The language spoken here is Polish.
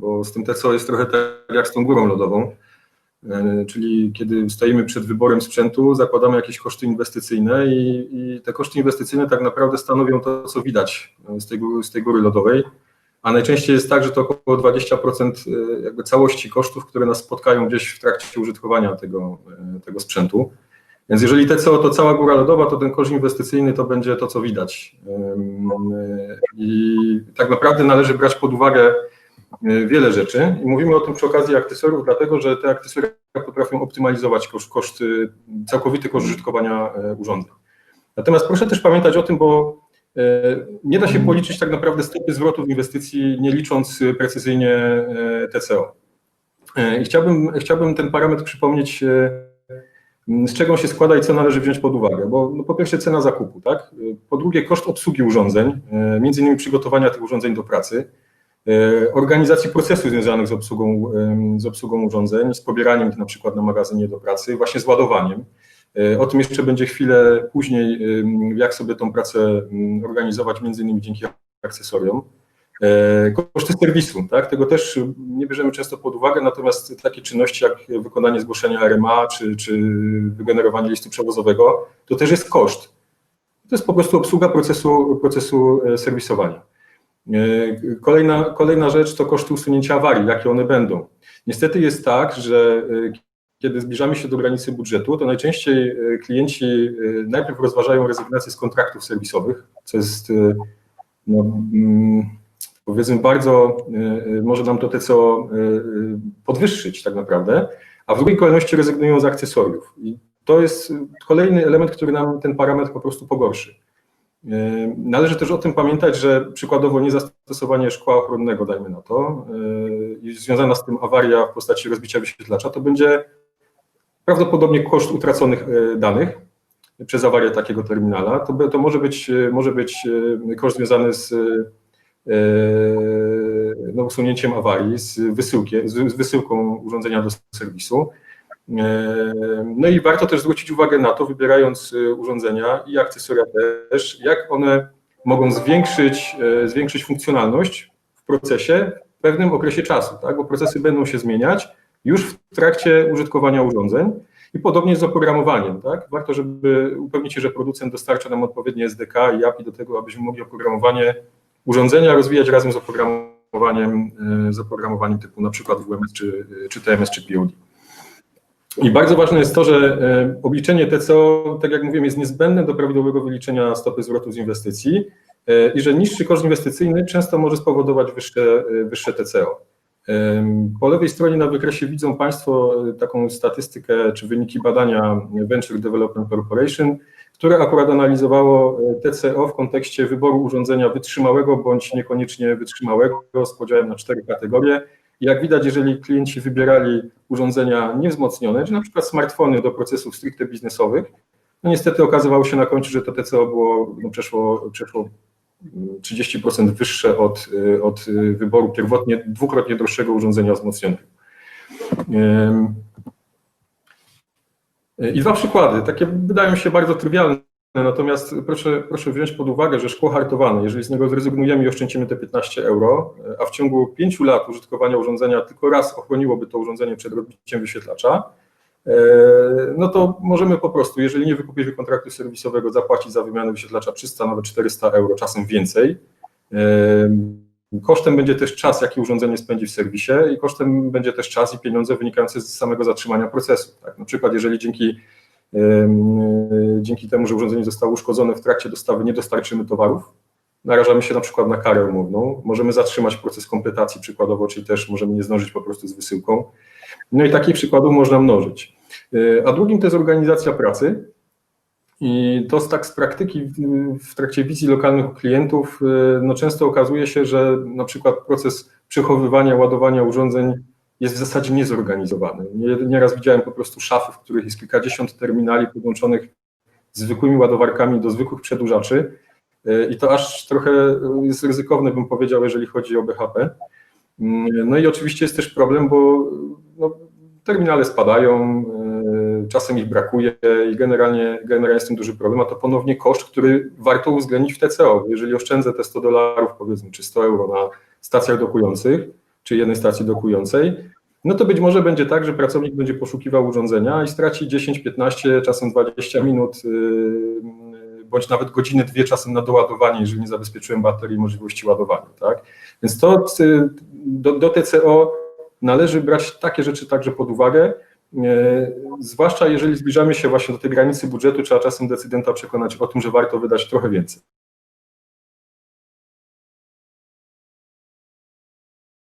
bo z tym TCO jest trochę tak jak z tą górą lodową, E, czyli kiedy stoimy przed wyborem sprzętu, zakładamy jakieś koszty inwestycyjne i, i te koszty inwestycyjne tak naprawdę stanowią to, co widać e, z tej, góry, z tej góry lodowej, a najczęściej jest tak, że to około 20% e, jakby całości kosztów, które nas spotkają gdzieś w trakcie użytkowania tego, tego sprzętu. Więc jeżeli TCO to cała góra lodowa, to ten koszt inwestycyjny to będzie to, co widać. I tak naprawdę należy brać pod uwagę wiele rzeczy i mówimy o tym przy okazji akcesorów, dlatego że te akcesoria potrafią optymalizować koszt, koszty, całkowity koszt użytkowania e, urządzeń. Natomiast proszę też pamiętać o tym, bo e, nie da się policzyć tak naprawdę stopy zwrotów inwestycji, nie licząc precyzyjnie TCO. I chciałbym, chciałbym ten parametr przypomnieć, z czego on się składa i co należy wziąć pod uwagę. Bo no, po pierwsze cena zakupu, tak? Po drugie koszt obsługi urządzeń, między innymi przygotowania tych urządzeń do pracy. E, organizacji procesów związanych z obsługą, z obsługą urządzeń, z pobieraniem ich na przykład na magazynie do pracy, właśnie z ładowaniem. E, o tym jeszcze będzie chwilę później, jak sobie tą pracę organizować, między innymi dzięki akcesoriom. E, koszty serwisu, tak? tego też nie bierzemy często pod uwagę, natomiast takie czynności jak wykonanie zgłoszenia RMA czy, czy wygenerowanie listu przewozowego, to też jest koszt. To jest po prostu obsługa procesu, procesu serwisowania. E, kolejna, kolejna rzecz to koszty usunięcia awarii, jakie one będą. Niestety jest tak, że e, kiedy zbliżamy się do granicy budżetu, to najczęściej e, klienci najpierw rozważają rezygnację z kontraktów serwisowych, co jest no, mm, powiedzmy bardzo, może nam to TCO podwyższyć tak naprawdę, a w drugiej kolejności rezygnują z akcesoriów. I to jest kolejny element, który nam ten parametr po prostu pogorszy. Yy, należy też o tym pamiętać, że przykładowo niezastosowanie szkła ochronnego, dajmy na to, yy, i związana z tym awaria w postaci rozbicia wyświetlacza, to będzie prawdopodobnie koszt utraconych yy, danych przez awarię takiego terminala. To, to może, być, może być koszt związany z no, usunięciem awarii, z, wysyłkiem, z wysyłką urządzenia do serwisu. No i warto też zwrócić uwagę na to, wybierając y, urządzenia i akcesoria też, jak one mogą zwiększyć, e, zwiększyć funkcjonalność w procesie w pewnym okresie czasu, tak? bo procesy będą się zmieniać już w trakcie użytkowania urządzeń i podobnie z oprogramowaniem. Tak? Warto, żeby upewnić się, że producent dostarcza nam odpowiednie SDK i API do tego, abyśmy mogli oprogramowanie urządzenia rozwijać razem z oprogramowaniem, e, z oprogramowaniem typu na przykład WMS, czy, czy TMS, czy POD. I bardzo ważne jest to, że e, obliczenie TCO, tak jak mówiłem, jest niezbędne do prawidłowego wyliczenia stopy zwrotu z inwestycji e, i że niższy koszt inwestycyjny często może spowodować wyższe, e, wyższe TCO. Po lewej stronie na wykresie widzą Państwo taką statystykę czy wyniki badania Venture Development Corporation, które akurat analizowało TCO w kontekście wyboru urządzenia wytrzymałego bądź niekoniecznie wytrzymałego z podziałem na cztery kategorie jak widać, jeżeli klienci wybierali urządzenia niewzmocnione, czy na przykład smartfony do procesów stricte biznesowych, no niestety okazywało się na końcu, że to TCO było, no przeszło, przeszło 30% wyższe od, od wyboru pierwotnie dwukrotnie droższego urządzenia wzmocnionego. I dwa przykłady, takie wydają się bardzo trywialne, Natomiast proszę, proszę wziąć pod uwagę, że szkło hartowane, jeżeli z niego zrezygnujemy i oszczędzimy te 15 euro, a w ciągu 5 lat użytkowania urządzenia tylko raz ochroniłoby to urządzenie przed rozbiciem wyświetlacza, e, no to możemy po prostu, jeżeli nie wykupimy kontraktu serwisowego, zapłacić za wymianę wyświetlacza 300, nawet 400 euro, czasem więcej. E, kosztem będzie też czas, jaki urządzenie spędzi w serwisie i kosztem będzie też czas i pieniądze wynikające z samego zatrzymania procesu. Tak? Na przykład jeżeli dzięki dzięki temu, że urządzenie zostało uszkodzone w trakcie dostawy, nie dostarczymy towarów, narażamy się na przykład na karę umowną, możemy zatrzymać proces kompletacji przykładowo, czyli też możemy nie zdążyć po prostu z wysyłką. No i takich przykładów można mnożyć. A drugim to jest organizacja pracy. I to tak z praktyki w trakcie wizji lokalnych klientów, no często okazuje się, że na przykład proces przechowywania, ładowania urządzeń jest w zasadzie niezorganizowany. Nieraz widziałem po prostu szafy, w których jest kilkadziesiąt terminali podłączonych zwykłymi ładowarkami do zwykłych przedłużaczy e, i to aż trochę jest ryzykowne, bym powiedział, jeżeli chodzi o BHP. Mm, no i oczywiście jest też problem, bo no, terminale spadają, e, czasem ich brakuje i generalnie, generalnie jest tym duży problem, a to ponownie koszt, który warto uwzględnić w TCO. Jeżeli oszczędzę te 100 dolarów, powiedzmy, czy 100 euro na stacjach dokujących, czy jednej stacji dokującej, no to być może będzie tak, że pracownik będzie poszukiwał urządzenia i straci 10, 15, czasem 20 minut, yy, bądź nawet godziny, dwie czasem na doładowanie, jeżeli nie zabezpieczyłem baterii możliwości ładowania. Tak? Więc to yy, do, do TCO należy brać takie rzeczy także pod uwagę, zwłaszcza jeżeli zbliżamy się właśnie do tej granicy budżetu, trzeba czasem decydenta przekonać o tym, że warto wydać trochę więcej.